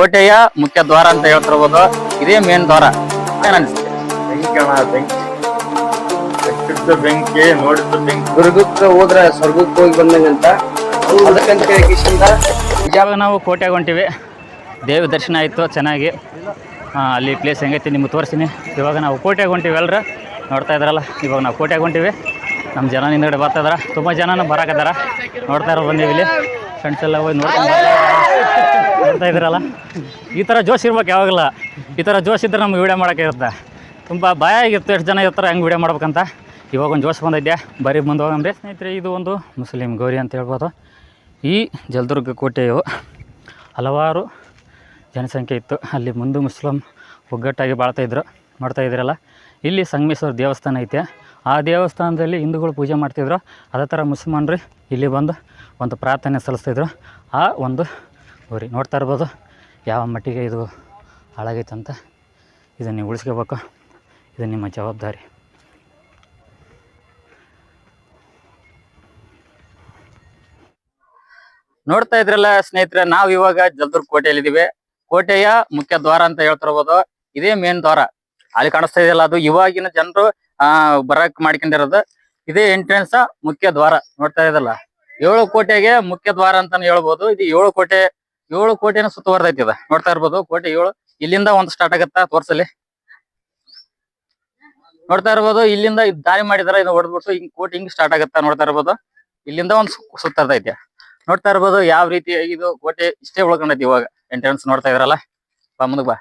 ಕೋಟೆಯ ಮುಖ್ಯ ದ್ವಾರ ಅಂತ ಹೇಳ್ತಿರ್ಬೋದು. ಇದೇ ಮೇನ್ ದ್ವಾರ. ಅನ್ಸುತ್ತೆ ಬೆಂಕಿ ಅಣ್ಣ ಬೆಂಕಿ ಕಟ್ಟಿದ್ದ ಬೆಂಕಿ ನೋಡಿದ್ದ ಬೆಂಕಿ. ದುರ್ಗಕ್ಕೆ ಹೋದ್ರೆ ಸ್ವರ್ಗಕ್ಕೆ ಹೋಗಿ ಬಂದಂಗಂತ ಅದಕ್ಕಂತ ಕಿಶಿಂದ ಇವಾಗ ನಾವು ಕೋಟೆಗೆ ಹೊಂಟಿವಿ. ದೇವ ದರ್ಶನ ಆಯಿತು ಚೆನ್ನಾಗಿ. ಅಲ್ಲಿ ಪ್ಲೇಸ್ ಹೆಂಗೈತಿ ನಿಮ್ಗೆ ತೋರಿಸ್ತೀನಿ. ಇವಾಗ ನಾವು ಕೋಟೆಗೆ ಹೊಂಟಿವಿ ಎಲ್ಲರ ನೋಡ್ತಾ ಇದ್ರಲ್ಲ ಇವಾಗ ನಾವು ಕೋಟೆಗೆ ಹೊಂಟಿವಿ. ನಮ್ಮ ಜನ ಹಿಂದ್ಗಡೆ ಬರ್ತಾ ಇದಾರ. ತುಂಬ ಜನನೂ ಬರಾಕತ್ತಾರ ನೋಡ್ತಾ ಇರೋ ಬಂದೀವಿ ಇಲ್ಲಿ. ಫ್ರೆಂಡ್ಸ್ ಎಲ್ಲ ಹೋಗಿ ನೋಡ್ಕೊಂಡು ನೋಡ್ತಾ ಇದ್ರಲ್ಲ ಈ ಥರ ಜೋಶ್ ಇರ್ಬೇಕು ಯಾವಾಗಲ್ಲ. ಈ ಥರ ಜೋಶ್ ಇದ್ದರೆ ನಮ್ಗೆ ವೀಡಿಯೋ ಮಾಡೋಕ್ಕಿರುತ್ತೆ ತುಂಬ ಭಯ ಆಗಿತ್ತು ಎಷ್ಟು ಜನ ಇರ್ತಾರೆ, ಹೆಂಗೆ ವೀಡಿಯೋ ಮಾಡ್ಬೇಕಂತ. ಇವಾಗ ಒಂದು ಜೋಶ್ ಬಂದಿದ್ದೆ ಬರೀ ಮುಂದೆ ಹೋಗಂದ್ರೆ ಸ್ನೇಹಿತರೆ, ಇದು ಒಂದು ಮುಸ್ಲಿಂ ಗೌರಿ ಅಂತ ಹೇಳ್ಬೋದು. ಈ ಜಲದುರ್ಗ ಕೋಟೆಯು ಹಲವಾರು ಜನಸಂಖ್ಯೆ ಇತ್ತು. ಅಲ್ಲಿ ಮುಂದೆ ಮುಸ್ಲಿಂ ಒಗ್ಗಟ್ಟಾಗಿ ಬಾಳ್ತಾಯಿದ್ರು ಮಾಡ್ತಾ ಇದ್ರಲ್ಲ ಇಲ್ಲಿ ಸಂಗಮೇಶ್ವರ ದೇವಸ್ಥಾನ ಐತೆ. ಆ ದೇವಸ್ಥಾನದಲ್ಲಿ ಹಿಂದೂಗಳು ಪೂಜೆ ಮಾಡ್ತಿದ್ರು. ಅದೇ ಥರ ಮುಸಲ್ಮಾನರು ಇಲ್ಲಿ ಬಂದು ಒಂದು ಪ್ರಾರ್ಥನೆ ಸಲ್ಲಿಸ್ತಿದ್ರು ಆ ಒಂದು ಊರಿ ನೋಡ್ತಾ ಇರ್ಬೋದು. ಯಾವ ಮಟ್ಟಿಗೆ ಇದು ಹಾಳಾಗೈತಂತ ಇದನ್ನು ನೀವು ಉಳಿಸ್ಕೋಬೇಕು. ಇದು ನಿಮ್ಮ ಜವಾಬ್ದಾರಿ. ನೋಡ್ತಾ ಇದ್ರಲ್ಲ ಸ್ನೇಹಿತರೆ, ನಾವು ಇವಾಗ ಜಲ್ದೂರ್ ಕೋಟೆಯಲ್ಲಿದ್ದೀವಿ ಕೋಟೆಯ ಮುಖ್ಯ ದ್ವಾರ ಅಂತ ಹೇಳ್ತಿರ್ಬೋದು. ಇದೇ ಮೇನ್ ದ್ವಾರ. ಅಲ್ಲಿ ಕಾಣಿಸ್ತಾ ಇದೆಯಲ್ಲ, ಅದು ಇವಾಗಿನ ಜನರು, ಆ, ಬರಕ್ ಮಾಡ್ಕೊಂಡಿರೋದು. ಇದೇ ಎಂಟ್ರೆನ್ಸ್ ಮುಖ್ಯ ದ್ವಾರ. ನೋಡ್ತಾ ಇದಲ್ಲ ಏಳು ಕೋಟೆಗೆ ಮುಖ್ಯ ದ್ವಾರ ಅಂತಾನೆ ಹೇಳ್ಬೋದು. ಇದು ಏಳು ಕೋಟೆ ಏಳು ಕೋಟಿನ ಸುತ್ತುವರ್ದೈತಿ ಅದ. ನೋಡ್ತಾ ಇರ್ಬೋದು, ಕೋಟಿ ಏಳು. ಇಲ್ಲಿಂದ ಒಂದ್ ಸ್ಟಾರ್ಟ್ ಆಗತ್ತ ತೋರ್ಸಲಿ ನೋಡ್ತಾ ಇರ್ಬೋದು, ಇಲ್ಲಿಂದ ದಾರಿ ಮಾಡಿದಾರ, ಇದು ಹೊಡೆದ್ಬಿಟ್ಟು ಹಿಂಗ್ ಕೋಟಿ ಹಿಂಗ್ ಸ್ಟಾರ್ಟ್ ಆಗತ್ತ ನೋಡ್ತಾ ಇರ್ಬೋದು. ಇಲ್ಲಿಂದ ಒಂದು ಸುತ್ತರ್ದೈತಿ. ನೋಡ್ತಾ ಇರ್ಬೋದು, ಯಾವ ರೀತಿ ಇದು ಕೋಟೆ ಇಷ್ಟೇ ಉಳ್ಕೊಂಡೈತಿ ಇವಾಗ. ಎಂಟ್ರೆನ್ಸ್ ನೋಡ್ತಾ ಇದ್ರಲ್ಲ. ಬಾ, ಮುಂದಕ್ ಬಾ.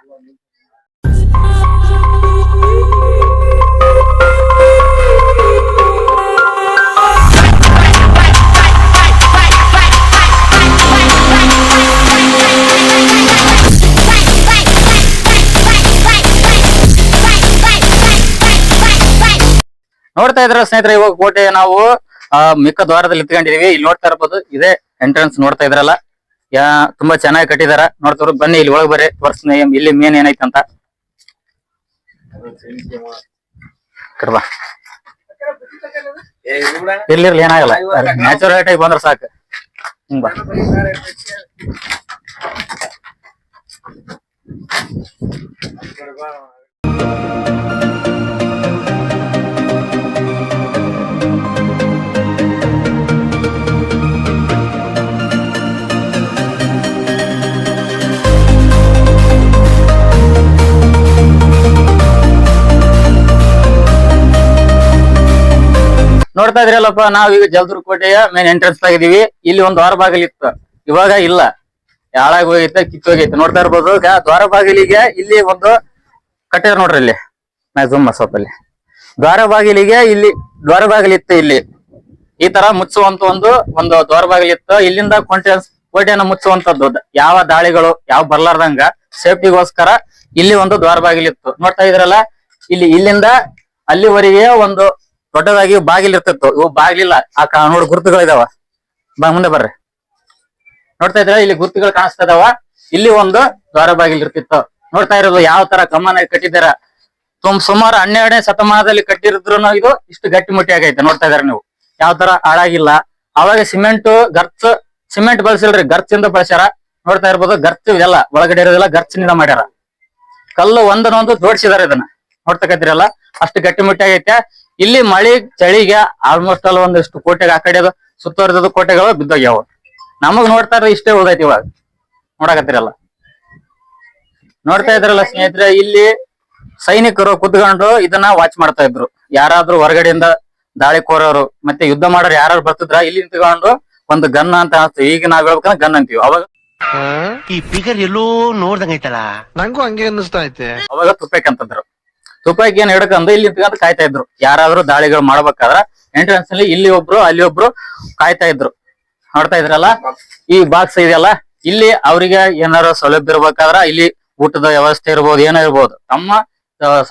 ನೋಡ್ತಾ ಇದ್ರ ಸ್ನೇಹಿತರೆ, ಇವಾಗ ಕೋಟೆ ನಾವು, ಆ, ಮಿಕ್ಕ ದ್ವಾರದಲ್ಲಿ ಇತ್ಕೊಂಡಿದೀವಿ ಇಲ್ಲಿ ನೋಡ್ತಾ ಇರ್ಬೋದು, ಇದೇ ಎಂಟ್ರೆನ್ಸ್ ನೋಡ್ತಾ ಇದ್ರಲ್ಲ. ಯಾ, ತುಂಬಾ ಚೆನ್ನಾಗಿ ಕಟ್ಟಿದಾರ. ನೋಡ್ತಾರ ಬನ್ನಿ, ಇಲ್ಲಿ ಒಳಗ್ ಬರ್ರಿ. ತೋರಿಸ್ತೀನಿ ಇಲ್ಲಿ ಮೇನ್ ಏನೈತೆ ಅಂತ. ಇರ್ಲಿರ್ಲಿ ಏನಾಗಲ್ಲ. ನ್ಯಾಚುರಲ್ ಆಗಿ ಬಂದ್ರ ಸಾಕು. ಹಿಂಗ ಬಾ. ನೋಡ್ತಾ ಇದ್ರಲ್ಲಪ್ಪ, ನಾವ್ ಈಗ ಜಲದುರ್ಗ ಕೋಟೆಯ ಮೇನ್ ಎಂಟ್ರೆನ್ಸ್ ಆಗಿದೀವಿ ಇಲ್ಲಿ ಒಂದು ದ್ವಾರ ಬಾಗಿಲು ಇತ್ತು ಇವಾಗ ಇಲ್ಲ. ಹಾಳಾಗಿ ಹೋಗೈತೆ ಕಿತ್ತೋಗೈತೆ ನೋಡ್ತಾ ಇರ್ಬೋದು. ದ್ವಾರ ಬಾಗಿಲಿಗೆ ಇಲ್ಲಿ ಒಂದು ಕಟ್ಟಿದಾರ ನೋಡ್ರಿ ಇಲ್ಲಿ. ಮ್ಯಾಕ್ಸಿಮಮ್ ಸೊಪ್ಪಲ್ಲಿ ದ್ವಾರ ಬಾಗಿಲಿಗೆ ಇಲ್ಲಿ ದ್ವಾರ ಬಾಗಿಲಿತ್ತು ಇಲ್ಲಿ. ಈ ತರ ಮುಚ್ಚುವಂತ ಒಂದು ಒಂದು ದ್ವಾರ ಬಾಗಿಲಿತ್ತು ಇಲ್ಲಿಂದ ಕೋಟೆ ಕೋಟೆಯನ್ನು ಮುಚ್ಚುವಂತದ್ದು. ಯಾವ ದಾಳಿಗಳು, ಯಾವ ಬರ್ಲಾರ್ದಂಗ, ಸೇಫ್ಟಿಗೋಸ್ಕರ ಇಲ್ಲಿ ಒಂದು ದ್ವಾರ ಬಾಗಿಲಿತ್ತು ನೋಡ್ತಾ ಇದ್ರಲ್ಲ, ಇಲ್ಲಿ, ಇಲ್ಲಿಂದ ಅಲ್ಲಿವರೆಗೆ ಒಂದು ದೊಡ್ಡದಾಗಿ ಬಾಗಿಲು ಇರ್ತಿತ್ತು. ಇವು ಬಾಗಿಲಿಲ್ಲ ಆ ಕಾ- ನೋಡಿ ಗುರುತುಗಳಿದಾವ. ಬಾ ಮುಂದೆ ಬರ್ರಿ. ನೋಡ್ತಾ ಇದ್ರೆ ಇಲ್ಲಿ ಗುರುತುಗಳು ಕಾಣಿಸ್ತಾ ಇದಾವ ಇಲ್ಲಿ ಒಂದು ದ್ವಾರ ಬಾಗಿಲು ಇರ್ತಿತ್ತು. ನೋಡ್ತಾ ಇರೋದು ಯಾವ ತರ ಕಮಾನ ಕಟ್ಟಿದಾರ ತುಂಬ ಸುಮಾರು ಹನ್ನೆರಡನೇ ಶತಮಾನದಲ್ಲಿ ಕಟ್ಟಿರಿದ್ರು ಇದು ಇಷ್ಟು ಗಟ್ಟಿಮುಟ್ಟಿ ಆಗೈತೆ. ನೋಡ್ತಾ ಇದಾರೆ ನೀವು? ಯಾವ ತರ ಹಾಳಾಗಿಲ್ಲ. ಅವಾಗ ಸಿಮೆಂಟ್, ಗರ್ಚ್, ಸಿಮೆಂಟ್ ಬಳಸಿಲ್ರಿ. ಗರ್ಚಿಂದ ಬಳಸ್ಯಾರ. ನೋಡ್ತಾ ಇರ್ಬೋದು, ಗರ್ಚ್ ಇದೆಲ್ಲ, ಒಳಗಡೆ ಇರೋದೆಲ್ಲ ಗರ್ಚಿನಿಂದ ಮಾಡ್ಯಾರ. ಕಲ್ಲು ಒಂದನ್ನೊಂದು ಜೋಡಿಸಿದಾರೆ ಇದನ್ನ. ನೋಡ್ತಕತ್ತಿರಲ್ಲ ಅಷ್ಟು ಗಟ್ಟಿಮುಟ್ಟಿ ಆಗೈತೆ. ಇಲ್ಲಿ ಮಳೆ ಚಳಿಗೆ ಆಲ್ಮೋಸ್ಟ್ ಅಲ್ಲಿ ಒಂದಿಷ್ಟು ಕೋಟೆಗೆ ಆ ಕಡೆ ಸುತ್ತುವರೆದ ಕೋಟೆಗಳು ಬಿದ್ದೋಗ್ಯಾವ. ನಮಗ್ ನೋಡ್ತಾರ ಇಷ್ಟೇ ಉಳ್ದೈತಿ ಇವಾಗ. ನೋಡಕತ್ತಿರಲ್ಲ. ನೋಡ್ತಾ ಇದ್ರಲ್ಲ ಸ್ನೇಹಿತರೆ ಇಲ್ಲಿ ಸೈನಿಕರು ಕುತ್ಕೊಂಡು ಇದನ್ನ ವಾಚ್ ಮಾಡ್ತಾ ಇದ್ರು. ಯಾರಾದ್ರೂ ಹೊರಗಡೆಯಿಂದ ದಾಳಿ ಕೋರೋರು ಮತ್ತೆ ಯುದ್ಧ ಮಾಡೋರು ಯಾರು ಬರ್ತಿದ್ರ ಇಲ್ಲಿ ನಿಂತ್ಕೊಂಡು ಒಂದು ಗನ್ ಅಂತ ಅನ್ಸ್ತು ಈಗ ನಾವ್ ಹೇಳ್ಬೇಕಂದ್ರೆ ಗನ್ ಅಂತೀವಿ. ಅವಾಗ ಈ ಫಿಗರ್ ಎಲ್ಲೋ ನೋಡ್ದಂಗೈತಲ್ಲ ನಂಗೂ ಹಂಗೆ ಅನ್ನಿಸ್ತಾ ಐತೆ. ಅವಾಗ ತುಪ್ಪಕ್ಕೆ ಅಂತಂದ್ರು ತುಪ್ಪಕ್ಕೆ ಏನ್ ಹಿಡ್ಕೊಂಡು ಇಲ್ಲಿ ನಿಂತ್ಕೊಂಡ್ ಕಾಯ್ತಾ ಇದ್ರು. ಯಾರಾದ್ರೂ ದಾಳಿಗಳು ಮಾಡ್ಬೇಕಾದ್ರ ಎಂಟ್ರೆನ್ಸ್ ಅಲ್ಲಿ ಇಲ್ಲಿ ಒಬ್ರು, ಅಲ್ಲಿ ಒಬ್ರು ಕಾಯ್ತಾ ಇದ್ರು. ನೋಡ್ತಾ ಇದ್ರಲ್ಲ? ಈ ಬಾಕ್ಸ್ ಇದೆಯಲ್ಲ? ಇಲ್ಲಿ ಅವರಿಗೆ ಏನಾರ ಸೌಲಭ್ಯ ಇರ್ಬೇಕಾದ್ರ ಇಲ್ಲಿ ಊಟದ ವ್ಯವಸ್ಥೆ ಇರ್ಬೋದು, ಏನೋ ಇರ್ಬೋದು. ತಮ್ಮ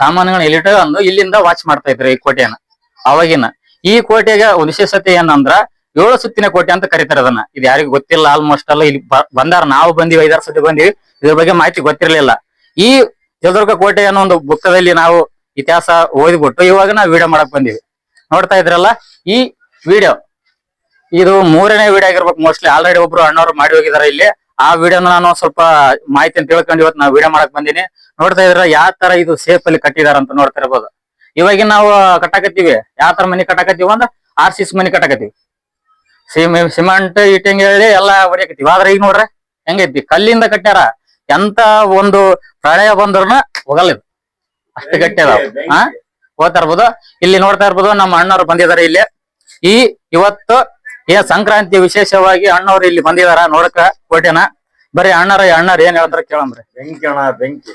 ಸಾಮಾನುಗಳನ್ನ ಇಲ್ಲಿಟ್ಕೊಂಡು ಇಲ್ಲಿಂದ ವಾಚ್ ಮಾಡ್ತಾ ಇದ್ರು ಈ ಕೋಟೆಯನ್ನ. ಅವಾಗಿನ. ಈ ಕೋಟೆಗೆ ವಿಶೇಷತೆ ಏನಂದ್ರ, ಏಳು ಸುತ್ತಿನ ಕೋಟೆ ಅಂತ ಕರಿತಾರೆ ಅದನ್ನ. ಇದು ಯಾರಿಗೂ ಗೊತ್ತಿಲ್ಲ ಆಲ್ಮೋಸ್ಟ್ ಅಲ್ಲ. ಇಲ್ಲಿ ಬಂದಾರ. ನಾವು ಬಂದಿವಿ, ಐದಾರು ಸತಿ ಬಂದಿವಿ. ಇದ್ರ ಬಗ್ಗೆ ಮಾಹಿತಿ ಗೊತ್ತಿರ್ಲಿಲ್ಲ. ಈ ಚಿತ್ರದುರ್ಗ ಕೋಟೆ ಅನ್ನೋ ಒಂದು ಬುಕ್ಕದಲ್ಲಿ ನಾವು ಇತಿಹಾಸ ಓದಿಬಿಟ್ಟು ಇವಾಗ ನಾವು ವಿಡಿಯೋ ಮಾಡಕ್ ಬಂದಿವಿ. ನೋಡ್ತಾ ಇದ್ರಲ್ಲ, ಈ ವಿಡಿಯೋ ಇದು ಮೂರನೇ ವಿಡಿಯೋ ಆಗಿರ್ಬೇಕು ಮೋಸ್ಟ್ಲಿ ಆಲ್ರೆಡಿ ಒಬ್ರು ಅಣ್ಣವ್ರು ಮಾಡಿ ಹೋಗಿದಾರೆ ಇಲ್ಲಿ. ಆ ವಿಡಿಯೋನ ನಾನು ಸ್ವಲ್ಪ ಮಾಹಿತಿ ತಿಳ್ಕೊಂಡು ಇವತ್ತು ನಾವು ವಿಡಿಯೋ ಮಾಡಕ್ ಬಂದೀನಿ. ನೋಡ್ತಾ ಇದ್ರ ಯಾವ ತರ ಇದು ಸೇಫ್ ಅಲ್ಲಿ ಕಟ್ಟಿದಾರ ಅಂತ ನೋಡ್ತಾ ಇರ್ಬೋದು. ಇವಾಗ ನಾವು ಕಟ್ಟಾಕತ್ತೀವಿ. ಯಾವ ತರ ಮನಿ ಕಟ್ಟಾಕತ್ತೀವಿ ಅಂದ್ರೆ ಆರ್ ಸಿ ಮನಿ ಕಟ್ಟಾಕತ್ತೀವಿ. ಸಿಮೆ, ಸಿಮೆಂಟ್ ಇಟ್ಟಿಂಗ್ ಹೇಳಿ ಎಲ್ಲಾ ಬರೀಕತ್ತೀವಿ ಆದ್ರೆ ಈಗ ನೋಡ್ರಿ ಹೆಂಗೈತಿ? ಕಲ್ಲಿಂದ ಕಟ್ಟ್ಯಾರ. ಎಂತ ಒಂದು ಪ್ರಳಯ ಬಂದ್ರನ ಹೋಗಲ್ಲ ಇದು. ಅಷ್ಟು ಗಟ್ಟಿ ಅದಾವ. ಹಾ ಹೋಗ್ತಾ ಇರ್ಬೋದು. ಇಲ್ಲಿ ನೋಡ್ತಾ ಇರ್ಬೋದು ನಮ್ಮ ಅಣ್ಣವ್ರು ಬಂದಿದ್ದಾರೆ ಇಲ್ಲಿ. ಈ ಇವತ್ತು ಏನ್ ಸಂಕ್ರಾಂತಿ ವಿಶೇಷವಾಗಿ ಅಣ್ಣವ್ರು ಇಲ್ಲಿ ಬಂದಿದಾರ ನೋಡಕ ಕೋಟೆನ. ಬರೀ ಅಣ್ಣರ ಅಣ್ಣರ್ ಏನ್ ಹೇಳ್ತಾರ ಕೇಳಂಬ್ರಿ. ಬೆಂಕಿ ಅಣ್ಣ ಬೆಂಕಿ.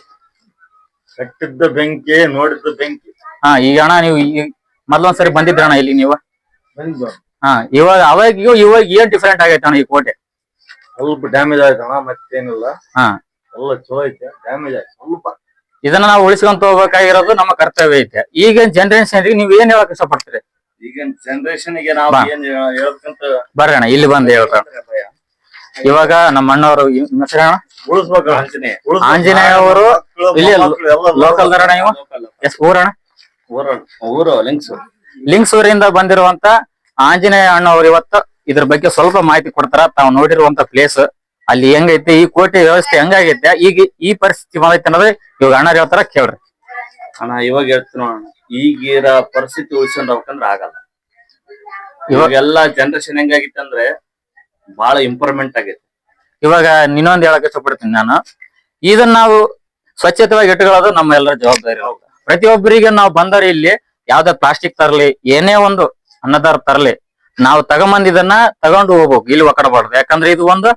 ಕಟ್ಟಿದ್ದ ಬೆಂಕಿ ನೋಡಿದ್ದ ಬೆಂಕಿ. ಹಾ ಈಗ ಅಣ್ಣ ನೀವು ಮೊದ್ಲೊಂದ್ಸರಿ ಬಂದಿದ್ರ ಅಣ್ಣ ಇಲ್ಲಿ ನೀವು. ಹಾ ಇವಾಗ ಅವಾಗ ಇವಾಗ ಏನ್ ಡಿಫ್ರೆಂಟ್ ಆಗೈತೆ ಅಣ್ಣ ಈ ಕೋಟೆ? ಸ್ವಲ್ಪ ಡ್ಯಾಮೇಜ್ ಆಯ್ತಣ್ಣ ಮತ್ತೇನಿಲ್ಲ. ಹಾ. ಎಲ್ಲ ಚಲೋ ಐತೆ ಡ್ಯಾಮೇಜ್ ಆಯ್ತು ಸ್ವಲ್ಪ ಇದನ್ನ ನಾವು ಉಳಿಸ್ಕೊಂತ ಹೋಗ್ಬೇಕಾಗಿರೋದು ನಮ್ಮ ಕರ್ತವ್ಯ ಐತೆ. ಈಗ ಜನರೇಷನ್ ನೀವ್ ಏನ್ ಹೇಳಕ್ ಇಷ್ಟಪಡ್ತೀರಿ? ಈಗಿನ ಜನರೇಷನ್ಗೆ ನಾವು. ಏನ್ ಅಣ್ಣ ಇಲ್ಲಿ ಬಂದು ಹೇಳ್ರ. ಇವಾಗ ನಮ್ಮ ಅಣ್ಣವರು ಉಳಿಸ್ಬೇಕು ಆಂಜನೇಯ ಆಂಜನೇಯ ಅವರು. ಇಲ್ಲಿ ಲೋಕಲ್ ದರಣ ಇವ? ಎಸ್ ಊರಣ ಊರು ಲಿಂಕ್ಸ್ ಲಿಂಗ್ಸೂರಿಂದ ಬಂದಿರುವಂತ ಆಂಜನೇಯ ಅಣ್ಣವ್ರು ಇವತ್ತು ಇದ್ರ ಬಗ್ಗೆ ಸ್ವಲ್ಪ ಮಾಹಿತಿ ಕೊಡ್ತಾರ. ತಾವು ನೋಡಿರುವಂತ ಪ್ಲೇಸ್ ಅಲ್ಲಿ ಹೆಂಗೈತೆ ಈ ಕೋಟೆ ವ್ಯವಸ್ಥೆ ಹೆಂಗಾಗೈತೆ ಈಗ ಈ ಪರಿಸ್ಥಿತಿ ಬಂದೈತೆ ಅನ್ನೋದು ಇವಾಗ ಅಣ್ಣ ಹೇಳ್ತಾರ ಕೇಳ್ರಿ. ಅಣ್ಣ ಇವಾಗ ಹೇಳ್ತೀನಿ ನೋಡೋಣ ಈಗಿರ ಪರಿಸ್ಥಿತಿ ಉಳಿಸ್ಕೊಂಡ್ ಹೋಗ್ಬೇಕಂದ್ರ ಆಗಲ್ಲ. ಇವಾಗ ಇವಾಗೆಲ್ಲ ಜನರೇಷನ್ ಹೆಂಗಾಗಿತ್ತು ಅಂದ್ರೆ ಬಹಳ ಇಂಪ್ರೂವ್ಮೆಂಟ್ ಆಗೈತೆ. ಇವಾಗ ಇನ್ನೊಂದ್ ಹೇಳಕ್ ಇಷ್ಟಪಡ್ತೀನಿ ನಾನು. ಇದನ್ನ ನಾವು ಸ್ವಚ್ಛತವಾಗಿ ಇಟ್ಕೊಳ್ಳೋದು ನಮ್ಮ ಎಲ್ಲರ ಜವಾಬ್ದಾರಿ. ಪ್ರತಿಯೊಬ್ಬರಿಗೆ ನಾವು ಬಂದರೆ ಇಲ್ಲಿ ಯಾವ್ದೇ ಪ್ಲಾಸ್ಟಿಕ್ ತರಲಿ ಏನೇ ಒಂದು ಅನ್ನದಾರ ತರಲಿ ನಾವು ತಗೊಂಬಂದಿದನ್ನ ತಗೊಂಡು ಹೋಗ್ಬೇಕು ಇಲ್ಲಿ ಒಕ್ಕಡಬಾರ್ದು ಯಾಕಂದ್ರೆ ಇದು ಒಂದು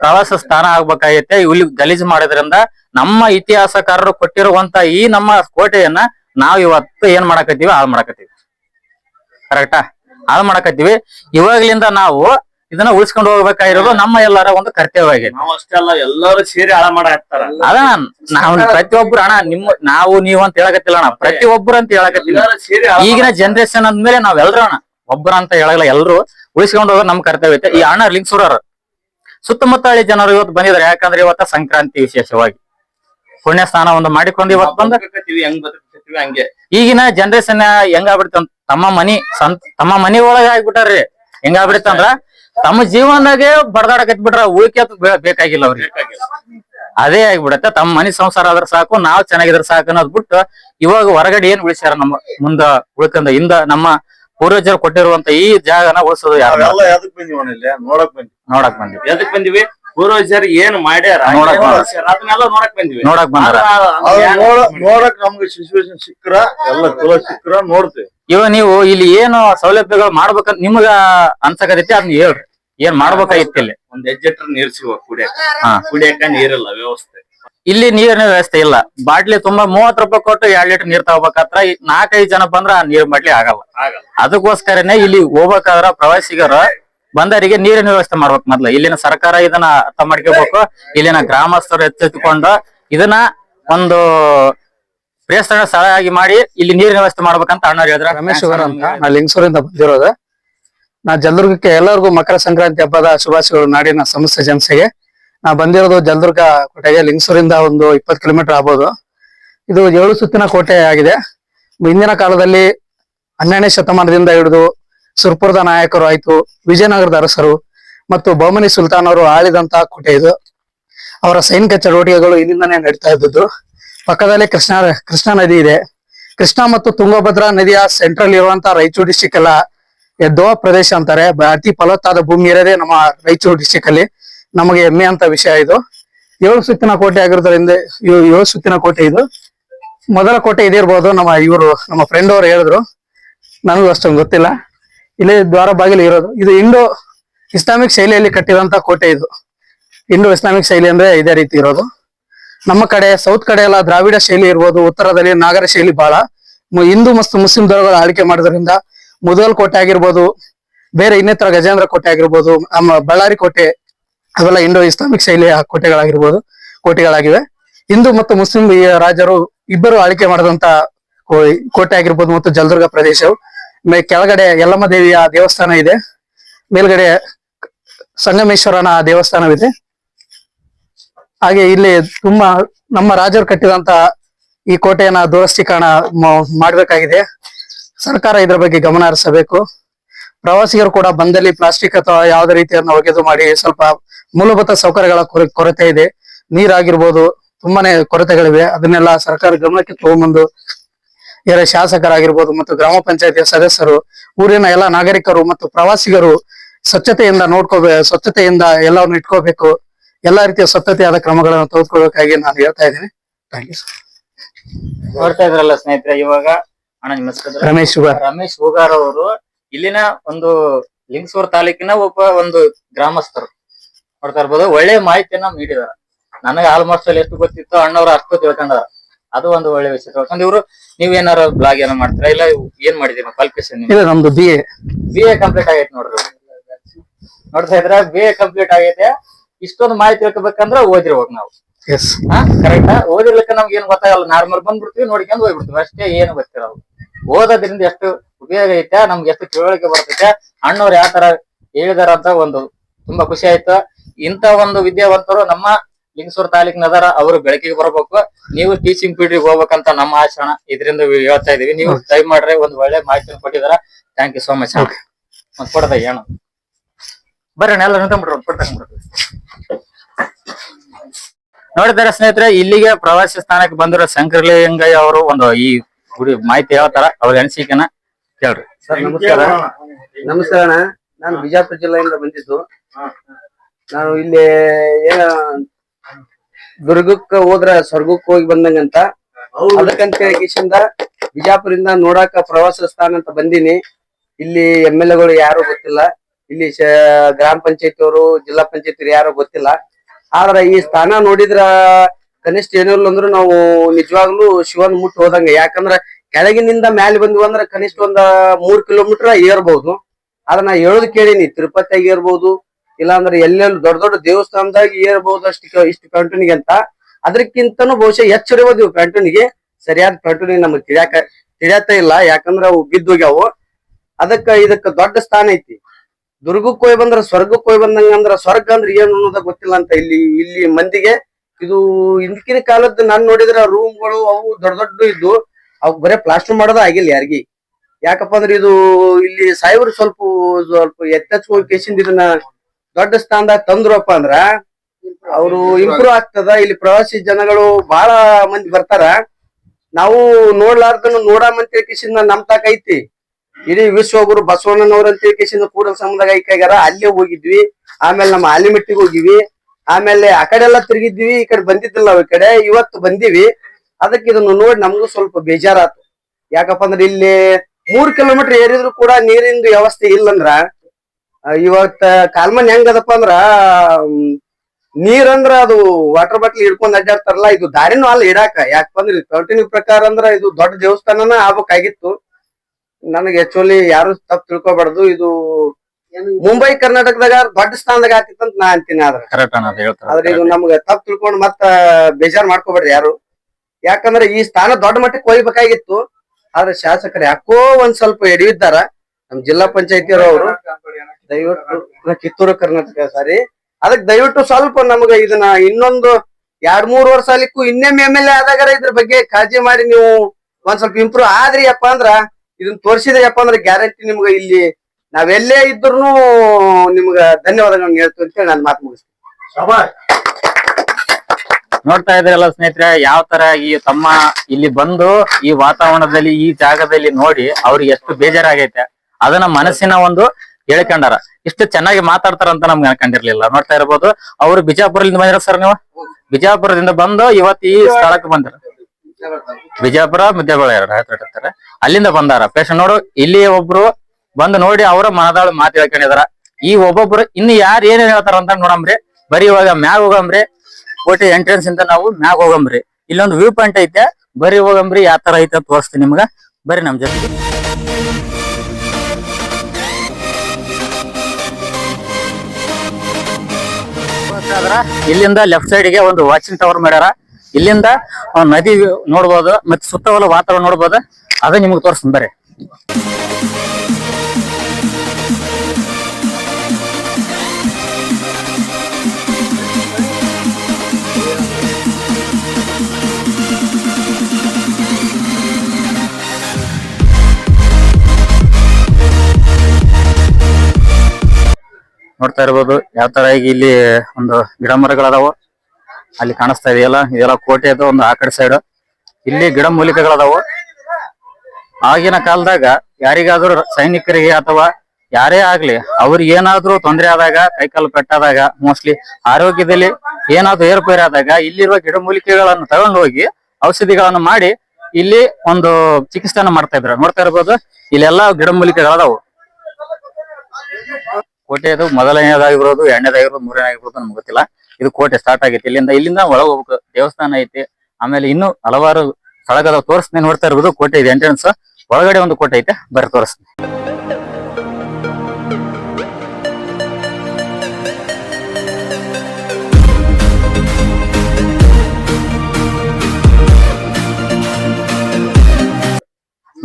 ಪ್ರವಾಸ ಸ್ಥಾನ ಆಗ್ಬೇಕಾಗೈತೆ. ಇಲ್ಲಿ ಗಲೀಜು ಮಾಡೋದ್ರಿಂದ ನಮ್ಮ ಇತಿಹಾಸಕಾರರು ಕೊಟ್ಟಿರುವಂತ ಈ ನಮ್ಮ ಕೋಟೆಯನ್ನ ನಾವ್ ಇವತ್ತು ಏನ್ ಮಾಡಕತ್ತೀವಿ? ಹಾಳು ಮಾಡಕತ್ತೀವಿ. ಕರೆಕ್ಟಾ ಹಾಳು ಮಾಡಕತ್ತೀವಿ. ಇವಾಗ್ಲಿಂದ ನಾವು ಇದನ್ನ ಉಳಿಸ್ಕೊಂಡು ಹೋಗ್ಬೇಕಾಗಿರೋದು ನಮ್ಮ ಎಲ್ಲರ ಒಂದು ಕರ್ತವ್ಯ ಆಗಿದೆ ನಾವು ಅಷ್ಟೇ ಅಲ್ಲ ಎಲ್ಲರೂ ಸೇರಿ ಹಾಳ ಮಾಡ ಹಾಕ್ತಾರ ಅದ ನಾವು ಪ್ರತಿಯೊಬ್ರು ಅಣ್ಣ ನಿಮ್ಮ ನಾವು ನೀವು ಅಂತ ಹೇಳಕತ್ತಿಲ್ಲ ಅಣ್ಣ. ಪ್ರತಿಯೊಬ್ರು ಅಂತ ಹೇಳಕತ್ತಿಲ್ಲ. ಈಗಿನ ಜನರೇಷನ್ ಅಂದ್ಮೇಲೆ ನಾವ್ ಎಲ್ರು ಅಣ್ಣ ಒಬ್ಬರ ಅಂತ ಹೇಳಲ್ಲ ಎಲ್ರು ಉಳಿಸ್ಕೊಂಡು ಹೋಗೋದು ನಮ್ ಕರ್ತವ್ಯ ಐತೆ. ಈ ಅಣ್ಣ ಲಿಂಗ್ಸೂರರ್ ಸುತ್ತಮುತ್ತ ಹಳ್ಳಿ ಜನರು ಇವತ್ತು ಬಂದಿದ್ದಾರೆ. ಯಾಕಂದ್ರೆ ಇವತ್ತ ಸಂಕ್ರಾಂತಿ ವಿಶೇಷವಾಗಿ. ಪುಣ್ಯ ಸ್ನಾನ ಒಂದು ಮಾಡಿಕೊಂಡು ಇವತ್ತು ಬಂದ ಹೆಂಗ್ ಈಗಿನ ಜನರೇಷನ್ ಹೆಂಗಾಗ್ಬಿಡ್ತ ತಮ್ಮ ಮನಿ ಸಂತ ತಮ್ಮ ಮನಿ ಒಳಗ ಆಗ್ಬಿಟ್ಟಾರ್ರಿ. ಹೆಂಗಾಗ್ಬಿಡ್ತಂದ್ರ ತಮ್ಮ ಜೀವನದಾಗೆ ಬಡದಾಡಕತ್ ಬಿಟ್ರ ಉಳಿಕೆ ಬೇಕಾಗಿಲ್ಲ ಅವ್ರಿಗೆ. ಅದೇ ಆಗ್ಬಿಡತ್ತೆ. ತಮ್ಮ ಮನಿ ಸಂಸಾರ ಆದ್ರೆ ಸಾಕು ನಾವ್ ಚೆನ್ನಾಗಿದ್ರೆ ಸಾಕು ಅನ್ನೋದ್ ಬಿಟ್ಟು ಇವಾಗ ಹೊರಗಡೆ ಏನ್ ಉಳಿಸ್ಯಾರ ನಮ್ಮ ಮುಂದ ಉಳ್ಕಂದ ಹಿಂದ ನಮ್ಮ ಪೂರ್ವಜರು ಕೊಟ್ಟಿರುವಂತ ಈ ಜಾಗನ ಉಳಿಸೋದು ಯಾರು? ನಾವೆಲ್ಲ ಎದಕ್ ಬಂದಿವಿ ಇಲ್ಲಿ? ನೋಡಕ್ ಬಂದಿವಿ. ನೋಡಕ್ ಬಂದಿವಿ. ಎದಕ್ ಬಂದಿವಿ? ಪೂರ್ವಜರು ಏನ್ ಮಾಡ್ಯಾರ? ನೋಡಕ್ ಅದನ್ನೆಲ್ಲ ನೋಡಕ್ ಬಂದಿವಿ. ನೋಡಕ್ ಬಂದಾರ. ನೋಡಕ್ ನಮ್ಗೆ ಸಿಚುವೇಶನ್ ಸಿಕ್ಕ್ರ ಎಲ್ಲ ಚಲೋ ಸಿಕ್ಕ್ರ ನೋಡ್ತೇವೆ. ಇವ ನೀವು ಇಲ್ಲಿ ಏನು ಸೌಲಭ್ಯಗಳು ಮಾಡ್ಬೇಕಂತ ನಿಮ್ಗ ಅನ್ಸಕತೈತಿ ಅದನ್ನ ಹೇಳ್ರಿ. ಏನ್ ಮಾಡ್ಬೇಕಾಗಿತ್ತು ಇಲ್ಲಿ? ಒಂದ್ ಹೆಜ್ಜೆಟ್ರ ನೀರ್ ಸಿಗುವ ಕುಡಿಯಕ ಹಾ. ಕುಡಿಯಕ ನೀರಿಲ್ಲ ವ್ಯವಸ್ಥೆ. ಇಲ್ಲಿ ನೀರಿನ ವ್ಯವಸ್ಥೆ ಇಲ್ಲ. ಬಾಟ್ಲಿ ತುಂಬಾ ಮೂವತ್ ರೂಪಾಯಿ ಕೊಟ್ಟು ಎರಡ್ ಲೀಟರ್ ನೀರ್ ತಗೋಬೇಕತ್ರ ನಾಲ್ಕೈದು ಜನ ಬಂದ್ರ ಆ ನೀರ್ ಬಾಟ್ಲಿ ಆಗಲ್ಲ. ಅದಕ್ಕೋಸ್ಕರನೇ ಇಲ್ಲಿ ಹೋಗ್ಬೇಕಾದ್ರ ಪ್ರವಾಸಿಗರು ಬಂದರಿಗೆ ನೀರಿನ ವ್ಯವಸ್ಥೆ ಮಾಡ್ಬೇಕು ಮೊದ್ಲು. ಇಲ್ಲಿನ ಸರ್ಕಾರ ಇದನ್ನ ಅರ್ಥ ಮಾಡ್ಕೋಬೇಕು. ಇಲ್ಲಿನ ಗ್ರಾಮಸ್ಥರು ಎಚ್ಚೆತ್ತುಕೊಂಡು ಇದನ್ನ ಒಂದು ಪ್ರೇಕ್ಷಣೀಯ ಸ್ಥಳ ಆಗಿ ಮಾಡಿ ಇಲ್ಲಿ ನೀರಿನ ವ್ಯವಸ್ಥೆ ಮಾಡ್ಬೇಕಂತ ಅಣ್ಣ ಹೇಳಿದ್ರ. ರಮೇಶ್ ಅಂತ. ನಾ ಲಿಂಗಸೂರಿಂದ ಬಂದಿರೋದು. ನಾ ಜಲದುರ್ಗಕ್ಕೆ ಎಲ್ಲರಿಗೂ ಮಕರ ಸಂಕ್ರಾಂತಿ ಹಬ್ಬದ ಶುಭಾಶಯಗಳು ನಾಡಿನ ಸಮಸ್ತ ಜನತೆಗೆ. ನಾ ಬಂದಿರೋದು ಜಲದುರ್ಗ ಕೋಟೆಗೆ, ಲಿಂಗಸೂರಿಂದ ಒಂದು ಇಪ್ಪತ್ತು ಕಿಲೋಮೀಟರ್ ಆಗ್ಬೋದು. ಇದು ಏಳು ಸುತ್ತಿನ ಕೋಟೆ ಆಗಿದೆ. ಹಿಂದಿನ ಕಾಲದಲ್ಲಿ ಹನ್ನೆರಡನೇ ಶತಮಾನದಿಂದ ಹಿಡಿದು ಸುರ್ಪುರದ ನಾಯಕರು ಆಯ್ತು, ವಿಜಯನಗರದ ಅರಸರು ಮತ್ತು ಬೊಮನಿ ಸುಲ್ತಾನ್ ಅವರು ಆಳಿದಂತಹ ಕೋಟೆ ಇದು. ಅವರ ಸೈನಿಕ ಚಟುವಟಿಕೆಗಳು ಇಲ್ಲಿಂದಾನೇ ನಡೀತಾ ಇದ್ದದ್ದು. ಪಕ್ಕದಲ್ಲೇ ಕೃಷ್ಣ, ಕೃಷ್ಣಾ ನದಿ ಇದೆ. ಕೃಷ್ಣಾ ಮತ್ತು ತುಂಗಭದ್ರಾ ನದಿಯ ಸೆಂಟ್ರಲ್ ಇರುವಂತಹ ರಾಯಚೂರು ಡಿಸ್ಟಿಕ್ ಎಲ್ಲ ಎದ್ದೋ ಪ್ರದೇಶ ಅಂತಾರೆ. ಅತಿ ಫಲವತ್ತಾದ ಭೂಮಿ ಇರೋದೇ ನಮ್ಮ ರಾಯಚೂರು ಡಿಸ್ಟಿಕ್ ಅಲ್ಲಿ. ನಮಗೆ ಹೆಮ್ಮೆ ಅಂತ ವಿಷಯ ಇದು. ಏಳು ಸುತ್ತಿನ ಕೋಟೆ ಆಗಿರೋದ್ರಿಂದ ಏಳು ಸುತ್ತಿನ ಕೋಟೆ ಇದು. ಮೊದಲ ಕೋಟೆ ಇದಿರ್ಬೋದು ನಮ್ಮ ಇವರು, ನಮ್ಮ ಫ್ರೆಂಡ್ ಅವರು ಹೇಳಿದ್ರು. ನನಗೂ ಅಷ್ಟೊಂದು ಗೊತ್ತಿಲ್ಲ. ಇಲ್ಲಿ ದ್ವಾರ ಬಾಗಿಲು ಇರೋದು. ಇದು ಇಂಡೋ ಇಸ್ಲಾಮಿಕ್ ಶೈಲಿಯಲ್ಲಿ ಕಟ್ಟಿದಂತ ಕೋಟೆ ಇದು. ಇಂಡೋ ಇಸ್ಲಾಮಿಕ್ ಶೈಲಿ ಅಂದ್ರೆ ಇದೇ ರೀತಿ ಇರೋದು. ನಮ್ಮ ಕಡೆ, ಸೌತ್ ಕಡೆ ಎಲ್ಲ ದ್ರಾವಿಡ ಶೈಲಿ ಇರ್ಬೋದು. ಉತ್ತರದಲ್ಲಿ ನಾಗರ ಶೈಲಿ ಬಹಳ ಹಿಂದೂ ಮತ್ತು ಮುಸ್ಲಿಂ ದೊರೆಗಳು ಆಳ್ಕೆ ಮಾಡೋದ್ರಿಂದ ಮುದಲ್ ಕೋಟೆ ಆಗಿರ್ಬೋದು. ಬೇರೆ ಇನ್ನಿತರ ಗಜೇಂದ್ರ ಕೋಟೆ ಆಗಿರ್ಬೋದು. ನಮ್ಮ ಬಳ್ಳಾರಿ ಕೋಟೆ ಅವೆಲ್ಲ ಇಂಡೋ ಇಸ್ಲಾಮಿಕ್ ಶೈಲಿಯ ಕೋಟೆಗಳಾಗಿರ್ಬೋದು, ಕೋಟೆಗಳಾಗಿವೆ. ಹಿಂದೂ ಮತ್ತು ಮುಸ್ಲಿಂ ರಾಜರು ಇಬ್ಬರು ಆಳ್ಕೆ ಮಾಡಿದಂತ ಕೋಟೆ ಆಗಿರ್ಬೋದು ಮತ್ತು ಜಲದುರ್ಗ ಪ್ರದೇಶವು. ಕೆಳಗಡೆ ಯಲ್ಲಮ್ಮ ದೇವಿಯ ದೇವಸ್ಥಾನ ಇದೆ. ಮೇಲ್ಗಡೆ ಸಂಗಮೇಶ್ವರನ ದೇವಸ್ಥಾನವಿದೆ. ಹಾಗೆ ಇಲ್ಲಿ ತುಂಬಾ ನಮ್ಮ ರಾಜರು ಕಟ್ಟಿದಂತ ಈ ಕೋಟೆಯನ್ನ ದುರಸ್ತೀಕರಣ ಮಾಡ್ಬೇಕಾಗಿದೆ. ಸರ್ಕಾರ ಇದರ ಬಗ್ಗೆ ಗಮನ ಹರಿಸಬೇಕು. ಪ್ರವಾಸಿಗರು ಕೂಡ ಬಂದಲ್ಲಿ ಪ್ಲಾಸ್ಟಿಕ್ ಅಥವಾ ಯಾವುದೇ ರೀತಿಯನ್ನು ಒಗೆದು ಮಾಡಿ ಸ್ವಲ್ಪ ಮೂಲಭೂತ ಸೌಕರ್ಯಗಳ ಕೊರ- ಕೊರತೆ ಇದೆ. ನೀರಾಗಿರ್ಬೋದು ತುಂಬಾನೇ ಕೊರತೆಗಳಿವೆ. ಅದನ್ನೆಲ್ಲ ಸರ್ಕಾರ ಗಮನಕ್ಕೆ ತಗೊಂಡ್ಬಂದು ಎಲ್ಲ ಶಾಸಕರಾಗಿರ್ಬೋದು ಮತ್ತು ಗ್ರಾಮ ಪಂಚಾಯತಿಯ ಸದಸ್ಯರು ಊರಿನ ಎಲ್ಲ ನಾಗರಿಕರು ಮತ್ತು ಪ್ರವಾಸಿಗರು ಸ್ವಚ್ಛತೆಯಿಂದ ನೋಡ್ಕೋಬೇ ಸ್ವಚ್ಛತೆಯಿಂದ ಎಲ್ಲವನ್ನು ಇಟ್ಕೋಬೇಕು. ಎಲ್ಲಾ ರೀತಿಯ ಸ್ವಚ್ಛತೆಯಾದ ಕ್ರಮಗಳನ್ನು ತೆಗೆದುಕೊಳ್ಬೇಕಾಗಿ ನಾನು ಹೇಳ್ತಾ ಇದ್ದೀನಿ. ಥ್ಯಾಂಕ್ ಯು ನೋಡ್ತಾ ಇದ್ರಲ್ಲ ಸ್ನೇಹಿತರೆ ಇವಾಗ ರಮೇಶ್ ರಮೇಶ್ ಹೂಗಾರ್ ಅವರು ಇಲ್ಲಿನ ಒಂದು ಲಿಂಗಸೂರ್ ತಾಲೂಕಿನ ಒಬ್ಬ ಒಂದು ಗ್ರಾಮಸ್ಥರು ನೋಡ್ತಾ ಇರ್ಬೋದು. ಒಳ್ಳೆ ಮಾಹಿತಿಯನ್ನ ನೀಡಿದಾರ. ನನಗೆ ಆಲ್ಮೋಸ್ಟ್ ಅಲ್ಲಿ ಎಷ್ಟು ಗೊತ್ತಿತ್ತು ಅಣ್ಣವ್ರು ಅಷ್ಟು ತಿಳ್ಕೊಂಡಾರ. ಅದು ಒಂದು ಒಳ್ಳೆ ವಿಷಯ. ತಿಳ್ಕೊಂಡು ಇವರು ನೀವ್ ಏನಾರ ಬ್ಲಾಗ್ ಏನೋ ಮಾಡ್ತೀರಾ? ಇಲ್ಲ ಏನ್ ಮಾಡಿದೀರ ಕ್ವಾಲಿಫಿಕೇಶನ್ ಇಲ್ಲ ನಮ್ದು B A B A complete ಆಗೈತೆ ನೋಡ್ರಿ. ನೋಡ್ತಾ ಇದ್ರ ಬಿ ಎ ಕಂಪ್ಲೀಟ್ ಆಗೈತೆ. ಇಷ್ಟೊಂದು ಮಾಹಿತಿ ತಿಳ್ಕೊಬೇಕಂದ್ರ ಓದಿರ್ಬೇಕು ನಾವು. ಎಸ್ ಕರೆಕ್ಟ್ ಓದಿರ್ಲಿಕ್ಕೆ ನಮ್ಗೆ ಏನ್ ಗೊತ್ತಾಗಲ್ಲ. ನಾರ್ಮಲ್ ಬಂದ್ಬಿಡ್ತೀವಿ ನೋಡ್ಕೊಂಡು ಹೋಗ್ಬಿಡ್ತೀವಿ. ಅಷ್ಟೇ ಏನು ಗೊತ್ತಿರಲ್ಲ. ಓದೋದ್ರಿಂದ ಎಷ್ಟು ಉಪಯೋಗ ಐತೆ ನಮ್ಗೆ ಎಷ್ಟು ತಿಳುವಳಿಕೆ ಬರ್ತೈತೆ ಅಣ್ಣವ್ರು ಯಾವ ತರ ಹೇಳಿದಾರ ಅಂತ ಒಂದು ತುಂಬಾ ಖುಷಿ ಆಯ್ತು. ಇಂತ ಒಂದು ವಿದ್ಯಾವಂತರು ನಮ್ಮ ಲಿಂಗಸೂರ್ ತಾಲೂಕಿನ ಅದಾರ ಅವರು ಬೆಳಕಿಗೆ ಬರಬೇಕು. ನೀವು ಟೀಚಿಂಗ್ ಫೀಲ್ಡ್ಗೆ ಹೋಗ್ಬೇಕಂತ ನಮ್ಮ ಆಶಣ ಇದರಿಂದ ಹೇಳ್ತಾ ಇದೀವಿ. ನೀವು ಟ್ರೈ ಮಾಡ್ರಿ ಒಂದು ಒಳ್ಳೆ ಮಾಹಿತಿ ಕೊಟ್ಟಿದಾರ. ಥ್ಯಾಂಕ್ ಯು ಸೋ ಮಚ್ ಒಂದ್ ಕೊಡದ ಏನ ಬರ್ರಿ ಎಲ್ಲ ನಿಂತ್ಕೊಂಡ್ಬಿಡ್ರಿ ಒಂದ್ ನೋಡಿದಾರೆ ಸ್ನೇಹಿತರೆ ಇಲ್ಲಿಗೆ ಪ್ರವಾಸಿ ಸ್ಥಾನಕ್ಕೆ ಬಂದಿರೋ ಶಂಕರಲಿಂಗಯ್ಯ ಅವರು ಒಂದು ಈ ಗುಡಿ ಮಾಹಿತಿ ಹೇಳ್ತಾರ. ಅವ್ರ ಅನಿಸಿಕೆನ ಕೇಳ್ರಿ. ಸರ್ ನಮಸ್ಕಾರ. ನಮಸ್ಕಾರ ಅಣ್ಣ. ನಾನು ಬಿಜಾಪುರ ಜಿಲ್ಲೆಯಿಂದ ಬಂದಿದ್ದು. ನಾನು ಇಲ್ಲಿ ಏನ ದುರ್ಗಕ್ಕ ಹೋದ್ರ ಸ್ವರ್ಗಕ್ಕೆ ಹೋಗಿ ಬಂದಂಗಂತ. ಅದಕ್ಕಂತ ಕಿಶಿಂದ ಬಿಜಾಪುರಿಂದ ನೋಡಾಕ ಪ್ರವಾಸ ಸ್ಥಾನ ಅಂತ ಬಂದೀನಿ. ಇಲ್ಲಿ ಎಂ ಎಲ್ ಎಗಳು ಯಾರು ಗೊತ್ತಿಲ್ಲ. ಇಲ್ಲಿ ಶ- ಗ್ರಾಮ ಪಂಚಾಯತ್ ಅವರು ಜಿಲ್ಲಾ ಪಂಚಾಯತ್ ಯಾರು ಗೊತ್ತಿಲ್ಲ. ಆದ್ರ ಈ ಸ್ಥಾನ ನೋಡಿದ್ರ ಕನಿಷ್ಠ ಏನಿಲ್ಲ ಅಂದ್ರು ನಾವು ನಿಜವಾಗ್ಲೂ ಶಿವನ್ ಮುಟ್ಟು ಹೋದಂಗ. ಯಾಕಂದ್ರ ಕೆಳಗಿನಿಂದ ಮ್ಯಾಲೆ ಬಂದ್ವಿ ಅಂದ್ರ ಕನಿಷ್ಠ ಒಂದ ಮೂರ್ ಕಿಲೋಮೀಟರ್ ಏರ್ಬಹುದು ಅದನ್ನ ಹೇಳೋದ್ ಕೇಳೀನಿ ತಿರುಪತಿಯಾಗ ಏರ್ಬಹುದು ಇಲ್ಲಾಂದ್ರೆ ಎಲ್ಲೆಲ್ಲಿ ದೊಡ್ಡ ದೊಡ್ಡ ದೇವಸ್ಥಾನದಾಗ ಏರ್ಬಹುದು ಅಷ್ಟು ಇಷ್ಟು ಪ್ಯಾಂಟೂನಿಗೆ ಅಂತ ಅದಕ್ಕಿಂತನೂ ಬಹುಶಃ ಹೆಚ್ಚಿರ್ಬೋದು ಇವು ಪ್ಯಾಂಟೂನಿಗೆ ಸರಿಯಾದ ಕಂಟುನಿ ನಮಗ್ ತಿಳಿಯಾಕ, ತಿಳಿಯತ್ತ ಇಲ್ಲ, ಯಾಕಂದ್ರ ಅವು ಬಿದ್ದೋಗ್ಯಾವು. ಅದಕ್ಕ ಇದಕ್ಕ ದೊಡ್ಡ ಸ್ಥಾನ ಐತಿ. ದುರ್ಗಕ್ಕೆ ಹೋಗಿ ಬಂದ್ರ ಸ್ವರ್ಗಕ್ಕೆ ಹೋಗಿ ಬಂದಂಗ ಅಂದ್ರ ಸ್ವರ್ಗ ಅಂದ್ರೆ ಏನು ಅನ್ನೋದ ಗೊತ್ತಿಲ್ಲ ಅಂತ ಇಲ್ಲಿ ಇಲ್ಲಿ ಮಂದಿಗೆ. ಇದು ಹಿಂದಿನ ಕಾಲದ್ದು ನಾನ್ ನೋಡಿದ್ರ ರೂಮ್ಗಳು ಅವು ದೊಡ್ಡ ದೊಡ್ಡ ಇದ್ದು ಅವ್ ಬರೇ ಪ್ಲಾಸ್ಟರ್ ಮಾಡೋದ ಆಗಿಲ್ಲ ಯಾರಿಗಿ. ಯಾಕಪ್ಪ ಅಂದ್ರೆ ಇದು ಇಲ್ಲಿ ಸಾಹೇಬ್ರು ಸ್ವಲ್ಪ ಸ್ವಲ್ಪ ಎತ್ತೆಚ್ಕೋಗಿ ಕೇಸಿಂದ ಇದನ್ನ ದೊಡ್ಡ ಸ್ಥಾನದಾಗ ತಂದ್ರಪ್ಪ ಅಂದ್ರ ಅವರು ಇಂಪ್ರೂವ್ ಆಗ್ತದ. ಇಲ್ಲಿ ಪ್ರವಾಸಿ ಜನಗಳು ಬಹಳ ಮಂದಿ ಬರ್ತಾರ. ನಾವು ನೋಡ್ಲಾರ್ದನ್ನ ನೋಡಾಮಂತ ಕೇಸಿಂದ ನಮ್ ತಾಕ ಐತಿ. ಇಡೀ ವಿಶ್ವಗುರು ಬಸವಣ್ಣನವ್ರ ಅಂತ ಕೇಸಿಂದ ಕೂಡ ಸಂಬಂಧ ಐಕಾಗ್ಯಾರ ಅಲ್ಲೇ ಹೋಗಿದ್ವಿ. ಆಮೇಲೆ ನಮ್ಮ ಆಲಿಮೆಟ್ಟಿಗೆ ಹೋಗಿವಿ. ಆಮೇಲೆ ಆ ಕಡೆ ಎಲ್ಲಾ ತಿರುಗಿದ್ವಿ. ಈ ಕಡೆ ಬಂದಿದ್ದಿಲ್ಲ ಈ ಕಡೆ. ಇವತ್ತು ಬಂದಿವಿ. ಅದಕ್ಕೆ ಇದನ್ನು ನೋಡಿ ನಮಗೂ ಸ್ವಲ್ಪ ಬೇಜಾರಾತು. ಯಾಕಪ್ಪ ಅಂದ್ರೆ ಇಲ್ಲಿ ಮೂರ್ ಕಿಲೋಮೀಟರ್ ಏರಿದ್ರು ಕೂಡ ನೀರಿನ ವ್ಯವಸ್ಥೆ ಇಲ್ಲಂದ್ರ ಇವತ್ತ ಕಾಲ್ಮನ್ ಹೆಂಗದಪ್ಪ ಅಂದ್ರ ನೀರ್ ನೀರಂದ್ರ ಅದು ವಾಟರ್ ಬಾಟ್ಲ್ ಹಿಡ್ಕೊಂಡ್ ಅಡ್ಡಾಡ್ತಾರಲ್ಲ ಇದು ದಾರಿನೂ ಅಲ್ಲ ಇಡಾಕ. ಯಾಕಪ್ಪ ಅಂದ್ರೆ ಕಂಟಿನ್ಯೂ ಪ್ರಕಾರ ಅಂದ್ರ ಇದು ದೊಡ್ಡ ದೇವಸ್ಥಾನನ ಆಗ್ಬೇಕಾಗಿತ್ತು. ನನಗೆ ಆಕ್ಚುಲಿ ಯಾರು ತಪ್ಪು ತಿಳ್ಕೊಬಾರ್ದು. ಇದು ಮುಂಬೈ ಕರ್ನಾಟಕದಾಗ ದೊಡ್ಡ ಸ್ಥಾನದಾಗ ಆಗ್ತಿತ್ತಂತ ನಾ ಅಂತೀನಿ ಆದ್ರೆ. ಆದ್ರೆ ಇದು ನಮ್ಗೆ ನಮ್ಗ ತಪ್ಪು ತಿಳ್ಕೊಂಡು ಮತ್ತ ಬೇಜಾರ್ ಮಾಡ್ಕೋಬೇಡ್ರಿ ಯಾರು. ಯಾಕಂದ್ರೆ ಈ ಸ್ಥಾನ ದೊಡ್ಡ ಮಟ್ಟಕ್ಕೆ ಹೋಗ್ಬೇಕಾಗಿತ್ತು. ಆದ್ರೆ ಶಾಸಕರು ಯಾಕೋ ಒಂದ್ ಸ್ವಲ್ಪ ಎಡವಿದ್ದಾರ. ನಮ್ ಜಿಲ್ಲಾ ಪಂಚಾಯತಿ ಅವರು. ದಯವಿಟ್ಟು ಕಿತ್ತೂರು ಕರ್ನಾಟಕ ಸಾರಿ. ಅದಕ್ ದಯವಿಟ್ಟು ಸ್ವಲ್ಪ ನಮ್ಗೆ ಇದನ್ನ ಇನ್ನೊಂದು ಎರಡ್ ಮೂರ್ ವರ್ಷ ಅಲ್ಲಿಕ್ಕೂ ಇನ್ನೊಮ್ಮೆ ಎಂ ಎಲ್ ಎ ಆದಾಗ ಇದ್ರ ಬಗ್ಗೆ ಕಾಳಜಿ ಮಾಡಿ ನೀವು ಒಂದ್ ಸ್ವಲ್ಪ ಇಂಪ್ರೂವ್ ಆದ್ರಿ ಅಪ್ಪ ಅಂದ್ರ ಇದನ್ನ ತೋರಿಸಿದ್ರಿ ಅಂದ್ರೆ ಅಂದ್ರ ಗ್ಯಾರಂಟಿ ನಿಮ್ಗ ಇಲ್ಲಿ ನಾವೆಲ್ಲೇ ಇದ್ರು ನಿಮ್ಗ ಧನ್ಯವಾದಗಳನ್ನ ಹೇಳ್ತೀವಿ ಅಂತೇಳಿ ನಾನು ಮಾತು ಮುಗಿಸ್ತೀನಿ. ನೋಡ್ತಾ ಇದ್ರಲ್ಲ ಸ್ನೇಹಿತರೆ, ಯಾವ ತರ ಈ ತಮ್ಮ ಇಲ್ಲಿ ಬಂದು ಈ ವಾತಾವರಣದಲ್ಲಿ, ಈ ಜಾಗದಲ್ಲಿ ನೋಡಿ ಅವ್ರಿಗೆ ಎಷ್ಟು ಬೇಜಾರಾಗೈತೆ. ಅದನ್ನ ಮನಸ್ಸಿನ ಒಂದು ಹೇಳ್ಕೊಂಡಾರ. ಇಷ್ಟು ಚೆನ್ನಾಗಿ ಮಾತಾಡ್ತಾರಂತ ನಮ್ಗೆ ಅನ್ಕೊಂಡಿರ್ಲಿಲ್ಲ. ನೋಡ್ತಾ ಇರ್ಬೋದು, ಅವ್ರು ಬಿಜಾಪುರದಿಂದ ಬಂದಿರ ಸರ್ ನೀವು? ಬಿಜಾಪುರದಿಂದ ಬಂದು ಇವತ್ತು ಈ ಸ್ಥಳಕ್ಕೆ ಬಂದಿರ? ಬಿಜಾಪುರ ಹೇಳ್ತಾರೆ ಅಲ್ಲಿಂದ ಬಂದಾರ. ಪೇಷಂಟ್ ನೋಡು, ಇಲ್ಲಿ ಒಬ್ರು ಬಂದು ನೋಡಿ ಅವರ ಮನದಾಳು ಮಾತು ಹೇಳ್ಕೊಂಡಿದಾರ. ಈ ಒಬ್ಬೊಬ್ರು ಇನ್ನು ಯಾರು ಏನೇನ್ ಹೇಳ್ತಾರ ಅಂತ ನೋಡಮ್ರಿ ಬರೀ ಇವಾಗ ಮ್ಯಾಗ ಹೋಗಮ್ರಿ ಕೋಟೆ ಎಂಟ್ರೆನ್ಸ್ ಇಂದ ನಾವು ಮ್ಯಾಗ್ ಹೋಗಂಬ್ರಿ. ಇಲ್ಲೊಂದು ವ್ಯೂ ಪಾಯಿಂಟ್ ಐತೆ, ಬರೀ ಹೋಗಂಬ್ರಿ, ಯಾವ ತರ ಐತೆ ತೋರಿಸ್ತೀನಿ ನಿಮ್ಗ. ಬರೀ ನಮ್ ಜೊತೆ ಇಲ್ಲಿಂದ ಲೆಫ್ಟ್ ಸೈಡ್ಗೆ ಒಂದು ವಾಚಿಂಗ್ ಟವರ್ ಮಾಡ್ಯಾರ. ಇಲ್ಲಿಂದ ನದಿ ನೋಡ್ಬೋದು, ಮತ್ತೆ ಸುತ್ತವಲ್ಲ ವಾತಾವರಣ ನೋಡ್ಬೋದು. ಅದೇ ನಿಮ್ಗೆ ತೋರಿಸ್ತೀನಿ, ಬರ್ರಿ. ನೋಡ್ತಾ ಇರ್ಬೋದು, ಯಾವ ತರ ಈಗ ಇಲ್ಲಿ ಒಂದು ಗಿಡ ಮರಗಳದಾವ. ಅಲ್ಲಿ ಕಾಣಿಸ್ತಾ ಇದೆಯಲ್ಲ ಇದೆಲ್ಲ ಕೋಟೆ ಅದು ಒಂದು ಆ ಕಡೆ ಸೈಡ್ ಇಲ್ಲಿ ಗಿಡ ಮೂಲಿಕೆಗಳದಾವು. ಆಗಿನ ಕಾಲದಾಗ ಯಾರಿಗಾದ್ರೂ ಸೈನಿಕರಿಗೆ ಅಥವಾ ಯಾರೇ ಆಗ್ಲಿ ಅವ್ರಿಗೆ ಏನಾದ್ರೂ ತೊಂದರೆ ಆದಾಗ, ಕೈಕಾಲು ಪೆಟ್ಟಾದಾಗ ಮೋಸ್ಟ್ಲಿ ಆರೋಗ್ಯದಲ್ಲಿ ಏನಾದ್ರೂ ಏರುಪೇರು ಆದಾಗ ಇಲ್ಲಿರುವ ಗಿಡಮೂಲಿಕೆಗಳನ್ನು ತಗೊಂಡು ಹೋಗಿ ಔಷಧಿಗಳನ್ನು ಮಾಡಿ ಇಲ್ಲಿ ಒಂದು ಚಿಕಿತ್ಸೆಯನ್ನು ಮಾಡ್ತಾ ಇದ್ರು. ನೋಡ್ತಾ ಇರ್ಬೋದು, ಇಲ್ಲೆಲ್ಲಾ ಗಿಡಮೂಲಿಕೆಗಳದಾವು ಕೋಟೆದು ಮೊದಲನೇದಾಗಿರ್ಬೋದು ಮೂರನೇ ಮೂರನೇದಾಗಿರ್ಬೋದು ನಮ್ಗೆ ಗೊತ್ತಿಲ್ಲ. ಇದು ಕೋಟೆ ಸ್ಟಾರ್ಟ್ ಆಗೈತಿ. ಇಲ್ಲಿಂದ ಇಲ್ಲಿಂದ ಒಳಗೆ ಹೋಗ್ಬೇಕು. ದೇವಸ್ಥಾನ ಐತಿ. ಆಮೇಲೆ ಇನ್ನು ಹಲವಾರು ಸ್ಥಳಗಳ ತೋರಿಸ್ತೀನಿ ನೋಡ್ತಾ ಇರ್ಬೋದು. ಕೋಟೆ ಇದೆ ಎಂಟ್ರೆನ್ಸ್ ಒಳಗಡೆ ಒಂದು ಕೋಟೆ ಐತೆ. ಬರ್ರಿ ತೋರಿಸ್ತೀನಿ.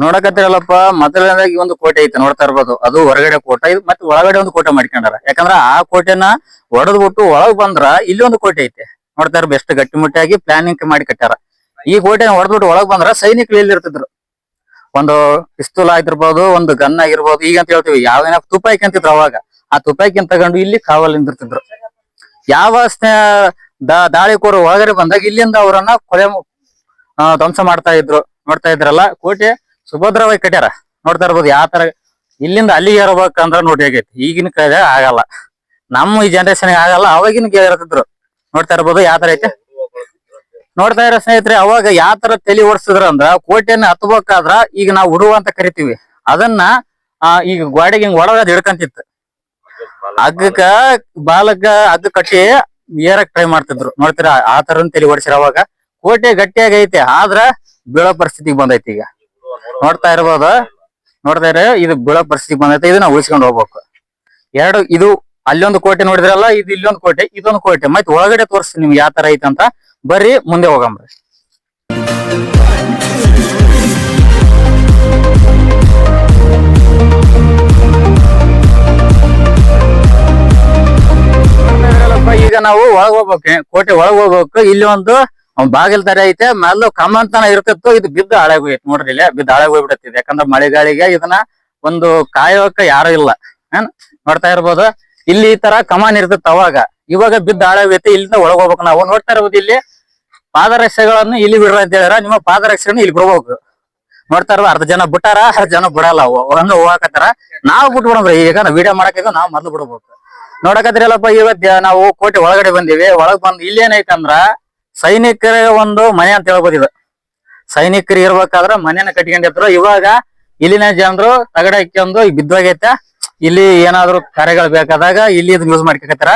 ನೋಡಕತ್ತಿರಲ್ಲಪ್ಪ, ಮೊದಲನೇದಾಗಿ ಒಂದು ಕೋಟೆ ಐತೆ, ನೋಡ್ತಾ ಇರ್ಬೋದು. ಅದು ಹೊರಗಡೆ ಕೋಟೆ, ಇದು ಮತ್ತೆ ಒಳಗಡೆ ಒಂದು ಕೋಟೆ ಮಾಡ್ಕೊಂಡಾರ. ಯಾಕಂದ್ರ ಆ ಕೋಟೆನ ಒಡೆದ್ ಬಿಟ್ಟು ಒಳಗ್ ಬಂದ್ರ ಇಲ್ಲಿ ಒಂದು ಕೋಟೆ ಐತೆ. ನೋಡ್ತಾ ಇರ್ಬೋದು ಎಷ್ಟು ಗಟ್ಟಿಮುಟ್ಟಾಗಿ ಪ್ಲಾನಿಂಗ್ ಮಾಡಿ ಕಟ್ಟಾರ ಈ ಕೋಟೆನ ಹೊಡೆದ್ಬಿಟ್ಟು ಒಳಗ್ ಬಂದ್ರ ಸೈನಿಕರು ಇಲ್ಲಿ ಇರ್ತಿದ್ರು. ಒಂದು ಪಿಸ್ತೂಲ್ ಆಗಿರ್ಬೋದು, ಒಂದು ಗನ್ ಆಗಿರ್ಬೋದು, ಈಗ ಅಂತ ಹೇಳ್ತೀವಿ ಯಾವೇನ ತುಪಾಯಿ ಅಂತಿದ್ರು ಅವಾಗ. ಆ ತುಪಾಕಿನ್ ತಗೊಂಡು ಇಲ್ಲಿ ಕಾವಲ್ ನಿಂತಿರ್ತಿದ್ರು ಯಾವ ದಾಳಿಕೋರು ಒಳಗಡೆ ಬಂದಾಗ ಇಲ್ಲಿಂದ ಅವರನ್ನ ಕೊಲೆ ಧ್ವಂಸ ಮಾಡ್ತಾ ಇದ್ರು. ನೋಡ್ತಾ ಇದ್ರಲ್ಲ, ಕೋಟೆ ಸುಭದ್ರವಾಗಿ ಕಟ್ಯಾರ. ನೋಡ್ತಾ ಇರ್ಬೋದು ಯಾವ ತರ ಇಲ್ಲಿಂದ ಅಲ್ಲಿಗೆ ಇರ್ಬೇಕಂದ್ರ ನೋಡಿ ಆಗೈತಿ. ಈಗಿನ ಕಾಲ ಆಗಲ್ಲ. ನಮ್ಮ ಈ ಜನರೇಷನ್ ಆಗಲ್ಲ, ಅವಾಗಿನ ಇರ್ತಿದ್ರು. ನೋಡ್ತಾ ಇರ್ಬೋದು ಯಾವ ತರ ಐತೆ. ನೋಡ್ತಾ ಇರೋ ಸ್ನೇಹಿತರೆ, ಅವಾಗ ಯಾವ ತರ ತಲೆ ಓಡಿಸಿದ್ರ ಅಂದ್ರ ಕೋಟೆಯನ್ನ ಹತ್ಬೇಕಾದ್ರ ಈಗ ನಾವು ಉಡುವ ಅಂತ ಕರಿತೀವಿ. ಅದನ್ನ ಈಗ ಗೋಡೆಗೆ ಹಿಂಗ್ ಒಳಗ ಹಿಡ್ಕಂತಿತ್ತು. ಹಗ್ಗಕ್ಕ ಬಾಲಕ ಅಗ್ಗ ಕಟ್ಟಿ ಏರಕ್ ಟ್ರೈ ಮಾಡ್ತಿದ್ರು. ನೋಡ್ತೀರಾ, ಆ ತರ ತಲೆ ಓಡಿಸಿರ ಅವಾಗ. ಕೋಟೆ ಗಟ್ಟಿಯಾಗೈತೆ, ಆದ್ರ ಬೀಳೋ ಪರಿಸ್ಥಿತಿಗೆ ಬಂದೈತಿ ಈಗ. ನೋಡ್ತಾ ಇರ್ಬೋದು. ನೋಡ್ತಾ ಇರ ಇದು ಬೀಳೋ ಪರಿಸ್ಥಿತಿ ಬಂದೈತೆ, ಇದನ್ನ ಉಳಿಸ್ಕೊಂಡು ಹೋಗ್ಬೇಕು. ಎರಡು, ಇದು ಅಲ್ಲೊಂದು ಕೋಟೆ ನೋಡಿದ್ರಲ್ಲ, ಇದು ಇಲ್ಲೊಂದು ಕೋಟೆ, ಇದೊಂದು ಕೋಟೆ. ಮತ್ತೆ ಒಳಗಡೆ ತೋರಿಸ್ತೀನಿ ನಿಮ್ಗೆ ಯಾವ ತರ ಐತಂತ ಬರ್ರಿ, ಮುಂದೆ ಹೋಗಂಬ್ರಿ ಈಗ ನಾವು ಒಳಗ್ ಹೋಗ್ಬೇಕು. ಕೋಟೆ ಒಳಗ್ ಹೋಗ್ಬೇಕು. ಇಲ್ಲಿ ಒಂದು ಒಂದ್ ಬಾಗಿಲ್ ತರ ಐತೆ, ಮೊದ್ಲು ಕಮಂತನ ಇರ್ತಿತ್ತು, ಇದು ಬಿದ್ದು ಹಾಳಾಗೋಯ್ತು ನೋಡ್ರಿ ಇಲ್ಲಿ, ಬಿದ್ದು ಹಾಳಾಗೋಗ್ಬಿಡತ್ತಿದೆ ಯಾಕಂದ್ರೆ ಮಳೆಗಾಳಿಗೆ ಇದನ್ನ ಒಂದು ಕಾಯೋಕ ಯಾರು ಇಲ್ಲ. ಏನ್ ನೋಡ್ತಾ ಇರ್ಬೋದು? ಇಲ್ಲಿ ಈ ತರ ಕಮಾನ್ ಇರ್ತಿತ್ತು ಅವಾಗ. ಇವಾಗ ಬಿದ್ದು ಹಾಳಾಗೈತೆ ಇಲ್ಲಿಂದ ಒಳಗ್ ಹೋಗ್ಬೇಕು ನಾವು. ನೋಡ್ತಾ ಇರ್ಬೋದು ಇಲ್ಲಿ ಪಾದರಕ್ಷೆಗಳನ್ನು ಇಲ್ಲಿ ಬಿಡ್ರ ಅಂತ ಹೇಳ್ಯಾರ. ನಿಮ್ಮ ಪಾದರಕ್ಷೆಗಳನ್ನ ಇಲ್ಲಿ ಬಿಡ್ಬೇಕು. ನೋಡ್ತಾ ಇರ್ಬೋದು, ಅರ್ಧ ಜನ ಬಿಟ್ಟಾರ, ಅರ್ಧ ಜನ ಬಿಡಲ್ಲ. ಒಂದು ಹೋಗಾಕತ್ತಾರ. ನಾವು ಬಿಟ್ಬಿಡ್ರಿ ಈಗ ನಾವು ವಿಡಿಯೋ ಮಾಡಕ್ಕೆ ನಾವು ಮೊದ್ಲು ಬಿಡ್ಬೇಕು. ನೋಡಕತ್ತಿರಲ್ಲಪ್ಪ ಇವತ್ ನಾವು ಕೋಟೆ ಒಳಗಡೆ ಬಂದಿವಿ. ಒಳಗ್ ಬಂದ್ ಇಲ್ಲಿ ಏನೈತೆ ಅಂದ್ರ ಸೈನಿಕರ ಒಂದು ಮನೆ ಅಂತ ಹೇಳ್ಬೋದು ಇದು. ಸೈನಿಕರು ಇರ್ಬೇಕಾದ್ರೆ ಮನೆಯನ್ನ ಕಟ್ಕೊಂಡಿದ್ರು ಇವಾಗ ಇಲ್ಲಿನ ಜನರು ತಗಡ ಹಾಕೊಂಡು ಬಿದ್ದೋಗೈತೆ. ಇಲ್ಲಿ ಏನಾದ್ರು ಕಾರ್ಯಗಳು ಬೇಕಾದಾಗ ಇಲ್ಲಿ ಇದನ್ನ ಯೂಸ್ ಮಾಡ್ಕೊಕತ್ತಾರ.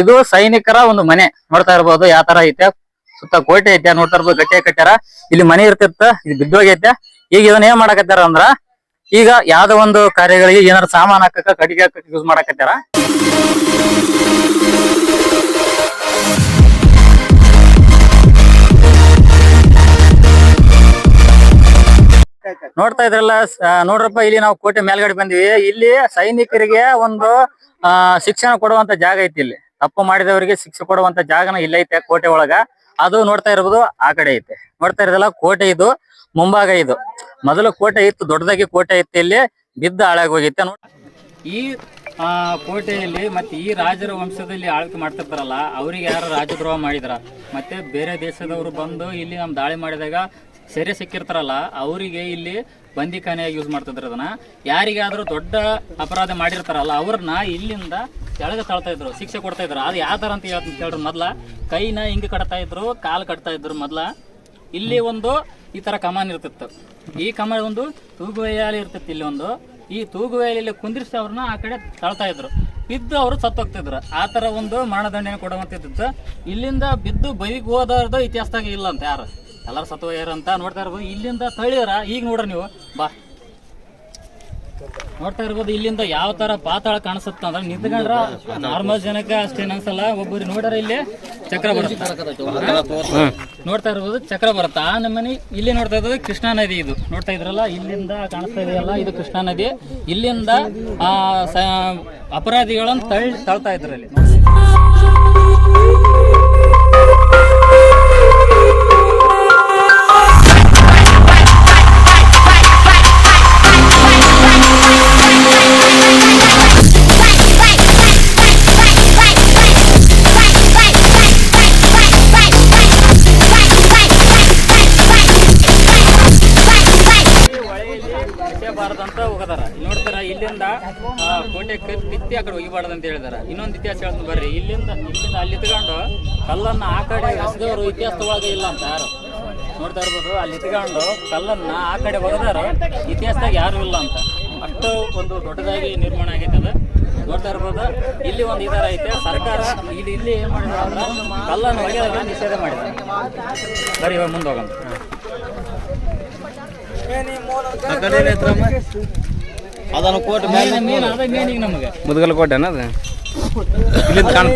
ಇದು ಸೈನಿಕರ ಒಂದು ಮನೆ. ನೋಡ್ತಾ ಇರ್ಬೋದು ಯಾವ ತರ ಐತೆ. ಸುತ್ತ ಕೋಟೆ ಐತೆ. ನೋಡ್ತಾ ಇರ್ಬೋದು ಗಟ್ಟಿ ಕಟ್ಟಾರ ಇಲ್ಲಿ ಮನೆ ಇರ್ತಿತ್ತ. ಇದು ಬಿದ್ದೋಗೈತೆ. ಈಗ ಇದನ್ನ ಏನ್ ಮಾಡಕತ್ತಾರ ಅಂದ್ರ, ಈಗ ಯಾವ್ದೋ ಒಂದು ಕಾರ್ಯಗಳಿಗೆ ಏನಾದ್ರು ಸಾಮಾನು ಹಾಕಕ್ಕ ಹಾಕಕ್ ಯೂಸ್ ಮಾಡಕತ್ತಾರ ನೋಡ್ತಾ ಇದ್ರಲ್ಲ ನೋಡ್ರಪ್ಪ, ಇಲ್ಲಿ ನಾವು ಕೋಟೆ ಮೇಲ್ಗಡೆ ಬಂದಿವಿ. ಇಲ್ಲಿ ಸೈನಿಕರಿಗೆ ಒಂದು ಶಿಕ್ಷಣ ಕೊಡುವಂತ ಜಾಗ ಐತಿ ಇಲ್ಲಿ. ತಪ್ಪು ಮಾಡಿದವರಿಗೆ ಶಿಕ್ಷೆ ಕೊಡುವಂತ ಜಾಗನ ಇಲ್ಲ ಐತೆ ಕೋಟೆ ಒಳಗ. ಅದು ನೋಡ್ತಾ ಇರ್ಬೋದು, ಆ ಕಡೆ ಐತೆ. ನೋಡ್ತಾ ಇರೋದಲ್ಲ ಕೋಟೆ ಇದು, ಮುಂಭಾಗ ಇದು. ಮೊದಲು ಕೋಟೆ ಇತ್ತು, ದೊಡ್ಡದಾಗಿ ಕೋಟೆ ಇತ್ತು ಇಲ್ಲಿ. ಬಿದ್ದ ಹಾಳಾಗಿ ಹೋಗಿತ್ತೆ. ನೋಡಿ ಈ ಆ ಕೋಟೆಯಲ್ಲಿ ಮತ್ತೆ ಈ ರಾಜರ ವಂಶದಲ್ಲಿ ಆಳ್ವಿಕೆ ಮಾಡ್ತಿರ್ತಾರಲ್ಲ ಅವ್ರಿಗೆ ಯಾರು ರಾಜದ್ರೋಹ ಮಾಡಿದ್ರ. ಮತ್ತೆ ಬೇರೆ ದೇಶದವರು ಬಂದು ಇಲ್ಲಿ ನಮ್ ದಾಳಿ ಮಾಡಿದಾಗ ಸೆರೆ ಸಿಕ್ಕಿರ್ತಾರಲ್ಲ, ಅವರಿಗೆ ಇಲ್ಲಿ ಬಂದಿಖಾನೆಯಾಗಿ ಯೂಸ್ ಮಾಡ್ತಿದ್ರು ಅದನ್ನ. ಯಾರಿಗಾದ್ರೂ ದೊಡ್ಡ ಅಪರಾಧ ಮಾಡಿರ್ತಾರಲ್ಲ, ಅವ್ರನ್ನ ಇಲ್ಲಿಂದ ಕೆಳಗೆ ತಳ್ತಾ ಇದ್ರು, ಶಿಕ್ಷೆ ಕೊಡ್ತಾ ಇದ್ರು. ಅದು ಯಾವ ತರ ಅಂತ ಹೇಳ್ತೀನಿ ಮೊದ್ಲ ಕೈನ ಹಿಂಗೆ ಕಟ್ತಾ ಇದ್ರು, ಕಾಲು ಕಟ್ತಾ ಇದ್ರು ಮೊದ್ಲ. ಇಲ್ಲಿ ಒಂದು ಈ ತರ ಕಮಾನ್ ಇರ್ತಿತ್ತು. ಈ ಕಮಾನ್ ಒಂದು ತೂಗುವೆಯಾಲಿ ಇರ್ತಿತ್ತು, ಇಲ್ಲಿ ಒಂದು. ಈ ತೂಗುವೇಲಿಯಲ್ಲಿ ಕುಂದಿರಿಸಿ ಅವ್ರನ್ನ ಆ ಕಡೆ ತಳ್ತಾ ಇದ್ರು. ಬಿದ್ದು ಅವರು ಸತ್ತೋಗ್ತಿದ್ರು. ಆ ಥರ ಒಂದು ಮರಣದಂಡನೆ ಕೊಡುವಂತಿದ್ದು ಇಲ್ಲಿಂದ ಬಿದ್ದು ಬೈಗ್ ಹೋದವ್ರದ್ದು ಇತಿಹಾಸದಾಗ ಇಲ್ಲ ಅಂತ ಯಾರು. ಎಲ್ಲಾರು ಸತ್ತು ಅಂತ ನೋಡ್ತಾ ಇರ್ಬೋದು. ಇಲ್ಲಿಂದ ತಳಿಯರ ಈಗ ನೋಡ್ರಿ ನೀವು. ಬಾ. ನೋಡ್ತಾ ಇರ್ಬೋದು, ಇಲ್ಲಿಂದ ಯಾವ ತರ ಪಾತಾಳ ಕಾಣಿಸುತ್ತ ಅಂದ್ರೆ ನಿಂತ್ಕೊಂಡ್ರ ನಾರ್ಮಲ್ ಜನಕ್ಕೆ ಅಷ್ಟೇ ಅನ್ಸಲ್ಲ. ಒಬ್ಬರು ನೋಡ್ರ ಇಲ್ಲಿ ಚಕ್ರ ಬರುತ್ತೆ. ನೋಡ್ತಾ ಇರ್ಬೋದು, ಚಕ್ರ ಬರುತ್ತೆ. ಆ ನಮ್ಮನೆ ಇಲ್ಲಿ ನೋಡ್ತಾ ಇರೋದು ಕೃಷ್ಣಾ ನದಿ ಇದು. ನೋಡ್ತಾ ಇದ್ರಲ್ಲ, ಇಲ್ಲಿಂದ ಕಾಣಿಸ್ತಾ ಇದೆಯಲ್ಲ ಇದು ಕೃಷ್ಣಾ ನದಿ. ಇಲ್ಲಿಂದ, ಆ ಅಪರಾಧಿಗಳನ್ನು ತಳ್ ತಳ್ತಾ ಇದ್ರು ಅಂತ ಹೋಗದಾರ. ನೋಡ್ತಾರ, ಇಲ್ಲಿಂದ ಕೋಟೆ ಕಿತ್ತಿ ಆ ಕಡೆ ಹೋಗಿಬಾರ್ದು ಅಂತ ಹೇಳಿದಾರ. ಇನ್ನೊಂದು ಇತಿಹಾಸ ಹೇಳ್ತೀನಿ ಬರ್ರಿ. ಇಲ್ಲಿಂದ ಇಲ್ಲಿಂದ ಅಲ್ಲಿ ಇತ್ಕೊಂಡು ಕಲ್ಲನ್ನ ಆ ಕಡೆ ಇತಿಹಾಸ ಇತಿಹಾಸದೊಳಗೆ ಇಲ್ಲ ಅಂತ ಯಾರು? ನೋಡ್ತಾ ಇರ್ಬೋದು, ಅಲ್ಲಿ ಇತ್ಕೊಂಡು ಕಲ್ಲನ್ನ ಆ ಕಡೆ ಒಗದಾರ. ಇತಿಹಾಸದಾಗ ಯಾರು ಇಲ್ಲ ಅಂತ. ಅಷ್ಟು ಒಂದು ದೊಡ್ಡದಾಗಿ ನಿರ್ಮಾಣ ಆಗೈತೆ ಅದು. ನೋಡ್ತಾ ಇರ್ಬೋದು, ಇಲ್ಲಿ ಒಂದು ಇದರ ಐತೆ. ಸರ್ಕಾರ ಇಲ್ಲಿ ಇಲ್ಲಿ ಏನ್ ಮಾಡಿದ್ರು ಅಂದ್ರೆ ಕಲ್ಲನ್ನು ಒಗೆಯೋದನ್ನ ನಿಷೇಧ ಮಾಡಿದ್ದಾರೆ ಸರಿ ಇವಾಗ ಮುಂದೆ ಹೋಗೋಣ. ಅದನ್ನು ಕೋಟೆ ಮೇನ್ ಅದ ಮೇನಿಗೆ ನಮಗೆ ಮುದಗಲ್ ಕೋಟೆನ ಅದು ಇಲ್ಲಿಂದ ಕಾಣ